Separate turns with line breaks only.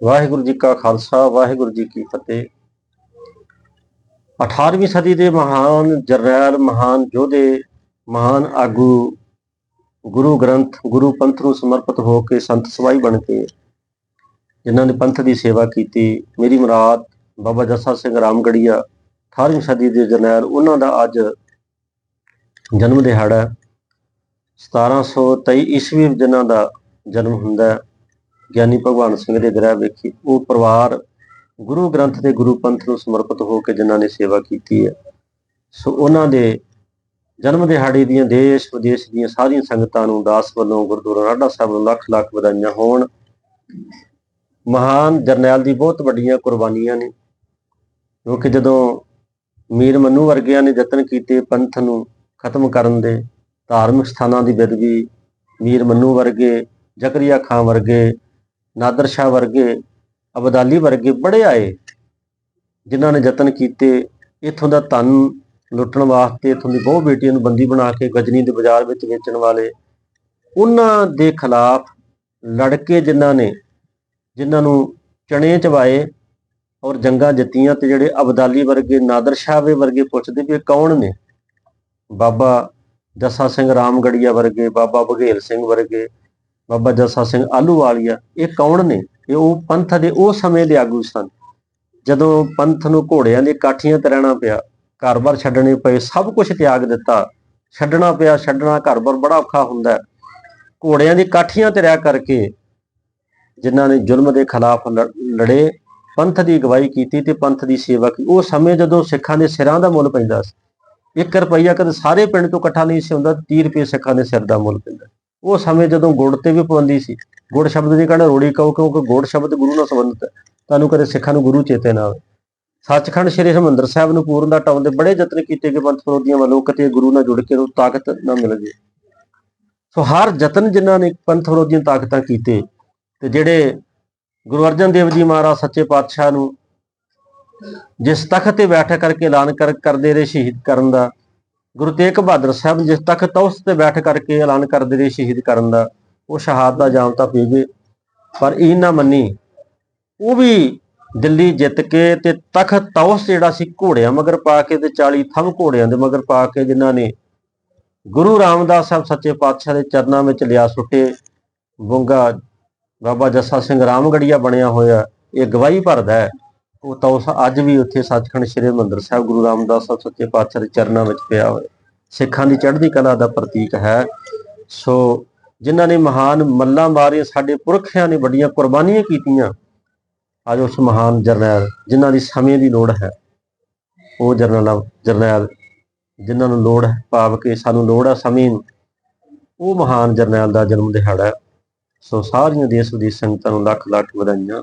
ਵਾਹਿਗੁਰੂ ਜੀ ਕਾ ਖਾਲਸਾ, ਵਾਹਿਗੁਰੂ ਜੀ ਕੀ ਫਤਿਹ। 18ਵੀਂ ਸਦੀ ਦੇ ਮਹਾਨ ਜਰਨੈਲ, ਮਹਾਨ ਯੋਧੇ, ਮਹਾਨ ਆਗੂ, ਗੁਰੂ ਗ੍ਰੰਥ, ਗੁਰੂ ਪੰਥ ਨੂੰ ਸਮਰਪਿਤ ਹੋ ਕੇ ਸੰਤ ਸਵਾਈ ਬਣ ਕੇ ਜਿਨ੍ਹਾਂ ਨੇ ਪੰਥ ਦੀ ਸੇਵਾ ਕੀਤੀ, ਮੇਰੀ ਮੁਰਾਦ ਬਾਬਾ ਜੱਸਾ ਸਿੰਘ ਰਾਮਗੜੀਆ 18ਵੀਂ ਸਦੀ ਦੇ ਜਰਨੈਲ, ਉਹਨਾਂ ਦਾ ਅੱਜ ਜਨਮ ਦਿਹਾੜਾ ਹੈ। 1723 ਈਸਵੀ ਵਿੱਚ ਜਿਨ੍ਹਾਂ ਦਾ ਜਨਮ ਹੁੰਦਾ ਹੈ ਗਿਆਨੀ ਭਗਵਾਨ ਸਿੰਘ ਦੇ ਗ੍ਰਹਿ ਵੇਖੀ, ਉਹ ਪਰਿਵਾਰ ਗੁਰੂ ਗ੍ਰੰਥ ਦੇ ਗੁਰੂ ਪੰਥ ਨੂੰ ਸਮਰਪਿਤ ਹੋ ਕੇ ਜਿਨ੍ਹਾਂ ਨੇ ਸੇਵਾ ਕੀਤੀ ਹੈ। ਸੋ ਉਹਨਾਂ ਦੇ ਜਨਮ ਦਿਹਾੜੇ ਦੀਆਂ ਦੇਸ਼ ਵਿਦੇਸ਼ ਦੀਆਂ ਸਾਰੀਆਂ ਸੰਗਤਾਂ ਨੂੰ ਦਾਸ ਵੱਲੋਂ ਗੁਰਦੁਆਰਾ ਰਾਡਾ ਸਾਹਿਬ ਨੂੰ ਲੱਖ ਲੱਖ ਵਧਾਈਆਂ ਹੋਣ। ਮਹਾਨ ਜਰਨੈਲ ਦੀ ਬਹੁਤ ਵੱਡੀਆਂ ਕੁਰਬਾਨੀਆਂ ਨੇ। ਕਿਉਂਕਿ ਜਦੋਂ ਮੀਰ ਮੰਨੂ ਵਰਗਿਆਂ ਨੇ ਯਤਨ ਕੀਤੇ ਪੰਥ ਨੂੰ ਖਤਮ ਕਰਨ ਦੇ, ਧਾਰਮਿਕ ਸਥਾਨਾਂ ਦੀ ਬੇਦਬੀ ਮੀਰ ਮੰਨੂ ਵਰਗੇ, ਜ਼ਕਰੀਆ ਖਾਨ ਵਰਗੇ ਨਾਦਰ ਸ਼ਾਹ ਵਰਗੇ, ਅਬਦਾਲੀ ਵਰਗੇ ਬੜੇ ਆਏ, ਜਿਨ੍ਹਾਂ ਨੇ ਯਤਨ ਕੀਤੇ ਇਥੋਂ ਦਾ ਧਨ ਲੁੱਟਣ ਵਾਸਤੇ, ਇਥੋਂ ਦੀ ਬਹੁ ਬੇਟੀਆਂ ਨੂੰ ਬੰਦੀ ਬਣਾ ਕੇ ਗਜਨੀ ਦੇ ਬਾਜ਼ਾਰ ਵਿੱਚ ਵੇਚਣ ਵਾਲੇ। ਉਹਨਾਂ ਦੇ ਖਿਲਾਫ ਲੜ ਕੇ ਜਿਨ੍ਹਾਂ ਨੇ, ਜਿਨ੍ਹਾਂ ਨੂੰ ਚਣੇ ਚਵਾਏ ਔਰ ਜੰਗਾਂ ਜਿੱਤੀਆਂ ਤੇ ਜਿਹੜੇ ਅਬਦਾਲੀ ਵਰਗੇ, ਨਾਦਰ ਸ਼ਾਹ ਵਰਗੇ ਪੁੱਛਦੇ ਵੀ ਇਹ ਕੌਣ ਨੇ? ਬਾਬਾ ਜੱਸਾ ਸਿੰਘ ਰਾਮਗੜੀਆ ਵਰਗੇ, ਬਾਬਾ ਬਘੇਲ ਸਿੰਘ ਵਰਗੇ ਬਾਬਾ ਜੱਸਾ ਸਿੰਘ ਆਲੂਵਾਲੀਆ ਇਹ ਕੌਣ ਨੇ? ਇਹ ਉਹ ਪੰਥ ਦੇ ਉਹ ਸਮੇਂ ਦੇ ਆਗੂ ਸਨ। ਜਦੋਂ ਪੰਥ ਨੂੰ ਘੋੜਿਆਂ ਦੇ ਕਾਠੀਆਂ ਤੇ ਰਹਿਣਾ ਪਿਆ ਘਰ-ਬਾਰ ਛੱਡਣੇ ਪਏ, ਸਭ ਕੁਝ ਤਿਆਗ ਦਿੱਤਾ। ਛੱਡਣਾ ਪਿਆ, ਛੱਡਣਾ ਘਰ-ਬਾਰ ਬੜਾ ਔਖਾ ਹੁੰਦਾ ਘੋੜਿਆਂ ਦੀ ਕਾਠੀਆਂ ਤੇ ਰਹਿ ਕਰਕੇ ਜਿਨ੍ਹਾਂ ਨੇ ਜ਼ੁਲਮ ਦੇ ਖਿਲਾਫ ਲੜ- ਲੜੇ, ਪੰਥ ਦੀ ਅਗਵਾਈ ਕੀਤੀ ਤੇ ਪੰਥ ਦੀ ਸੇਵਾ ਕੀਤੀ, ਉਹ ਸਮੇਂ ਜਦੋਂ ਸਿੱਖਾਂ ਦੇ ਸਿਰਾਂ ਦਾ ਮੁੱਲ ਪੈਂਦਾ ਸੀ। 1 ਰੁਪਈਆ ਕਦੇ ਸਾਰੇ ਪਿੰਡ ਤੋਂ ਇਕੱਠਾ ਨਹੀਂ ਸੀ ਹੁੰਦਾ 30 ਰੁਪਏ ਸਿੱਖਾਂ ਦੇ ਸਿਰ ਦਾ ਮੁੱਲ ਪੈਂਦਾ ਉਹ ਸਮੇਂ ਜਦੋਂ ਗੁੜ ਤੇ ਵੀ ਪਾਬੰਦੀ ਸੀ, ਗੁੜ ਸ਼ਬਦ ਦੀ ਕਹਿੰਦਾ ਰੋੜੀ ਕਹੋ ਕਿਉਂਕਿ ਗੁੜ ਸ਼ਬਦ ਗੁਰੂ ਨਾਲ ਸੰਬੰਧਿਤ ਹੈ। ਤੁਹਾਨੂੰ ਕਦੇ ਸਿੱਖਾਂ ਨੂੰ ਗੁਰੂ ਚੇਤੇ ਨਾ ਆਵੇ। ਸੱਚਖੰਡ ਸ੍ਰੀ ਹਰਿਮੰਦਰ ਸਾਹਿਬ ਨੂੰ ਪੂਰਨ ਦਾ ਟਾਉਣ ਦੇ ਬੜੇ ਯਤਨ ਕੀਤੇ ਕਿ ਪੰਥ ਵਿਰੋਧੀਆਂ ਵੱਲੋਂ ਕਿਤੇ ਗੁਰੂ ਨਾਲ ਜੁੜ ਕੇ ਉਹ ਤਾਕਤ ਨਾ ਮਿਲ ਜੇ। ਸੋ ਹਰ ਯਤਨ ਜਿਨ੍ਹਾਂ ਨੇ ਪੰਥ ਵਿਰੋਧੀਆਂ ਤਾਕਤਾਂ ਕੀਤੇ ਤੇ ਜਿਹੜੇ ਗੁਰੂ ਅਰਜਨ ਦੇਵ ਜੀ ਮਹਾਰਾਜ ਸੱਚੇ ਪਾਤਸ਼ਾਹ ਨੂੰ ਜਿਸ ਤਖਤ ਤੇ ਬੈਠਾ ਕਰਕੇ ਐਲਾਨ ਕਰ, ਕਰਦੇ ਰਹੇ ਸ਼ਹੀਦ ਕਰਨ ਦਾ ਗੁਰੂ ਤੇਗ ਬਹਾਦਰ ਸਾਹਿਬ ਜਿਸ ਤਖਤ ਤੌਸ ਤੇ ਬੈਠ ਕਰਕੇ ਐਲਾਨ ਕਰਦੇ ਰਹੇ ਸ਼ਹੀਦ ਕਰਨ ਦਾ, ਉਹ ਸ਼ਹਾਦਤ ਦਾ ਜਾਮ ਤਾਂ ਪੀ ਗਏ। ਪਰ ਇਹ ਨਾ ਮੰਨੀ, ਉਹ ਵੀ ਦਿੱਲੀ ਜਿੱਤ ਕੇ ਤੇ ਤਖਤ ਤੌਸ ਜਿਹੜਾ ਸੀ ਘੋੜਿਆਂ ਮਗਰ ਪਾ ਕੇ ਤੇ 40 ਥੰਮ ਘੋੜਿਆਂ ਦੇ ਮਗਰ ਪਾ ਕੇ ਜਿਨ੍ਹਾਂ ਨੇ ਗੁਰੂ ਰਾਮਦਾਸ ਸਾਹਿਬ ਸੱਚੇ ਪਾਤਸ਼ਾਹ ਦੇ ਚਰਨਾਂ ਵਿੱਚ ਲਿਆ ਸੁੱਟੇ, ਬੁੰਗਾ ਬਾਬਾ ਜੱਸਾ ਸਿੰਘ ਰਾਮਗੜੀਆ ਬਣਿਆ ਹੋਇਆ, ਇਹ ਗਵਾਹੀ ਭਰਦਾ ਹੈ। ਉਹ ਤਾਂ ਉਸ ਅੱਜ ਵੀ ਉੱਥੇ ਸੱਚਖੰਡ ਸ੍ਰੀ ਹਰਿਮੰਦਰ ਸਾਹਿਬ ਗੁਰੂ ਰਾਮਦਾਸ ਸਾਹਿਬ ਸੱਚੇ ਪਾਤਸ਼ਾਹ ਦੇ ਚਰਨਾਂ ਵਿੱਚ ਪਿਆ ਹੋਇਆ। ਸਿੱਖਾਂ ਦੀ ਚੜ੍ਹਦੀ ਕਲਾ ਦਾ ਪ੍ਰਤੀਕ ਹੈ। ਸੋ ਜਿਨ੍ਹਾਂ ਨੇ ਮਹਾਨ ਮੱਲਾਂ ਮਾਰੀਆਂ, ਸਾਡੇ ਪੁਰਖਿਆਂ ਨੇ ਵੱਡੀਆਂ ਕੁਰਬਾਨੀਆਂ ਕੀਤੀਆਂ, ਅੱਜ ਉਸ ਮਹਾਨ ਜਰਨੈਲ ਜਿਨ੍ਹਾਂ ਦੀ ਸਮੇਂ ਦੀ ਲੋੜ ਹੈ, ਉਹ ਜਰਨੈਲ ਜਰਨੈਲ ਜਿਨ੍ਹਾਂ ਨੂੰ ਲੋੜ ਹੈ, ਭਾਵ ਕਿ ਸਾਨੂੰ ਲੋੜ ਹੈ ਸਮੇਂ ਉਹ ਮਹਾਨ ਜਰਨੈਲ ਦਾ ਜਨਮ ਦਿਹਾੜਾ ਸੋ ਸਾਰੀਆਂ ਦੇਸ਼ ਵਿਦੇਸ਼ ਸੰਗਤਾਂ ਨੂੰ ਲੱਖ ਲੱਖ ਵਧਾਈਆਂ।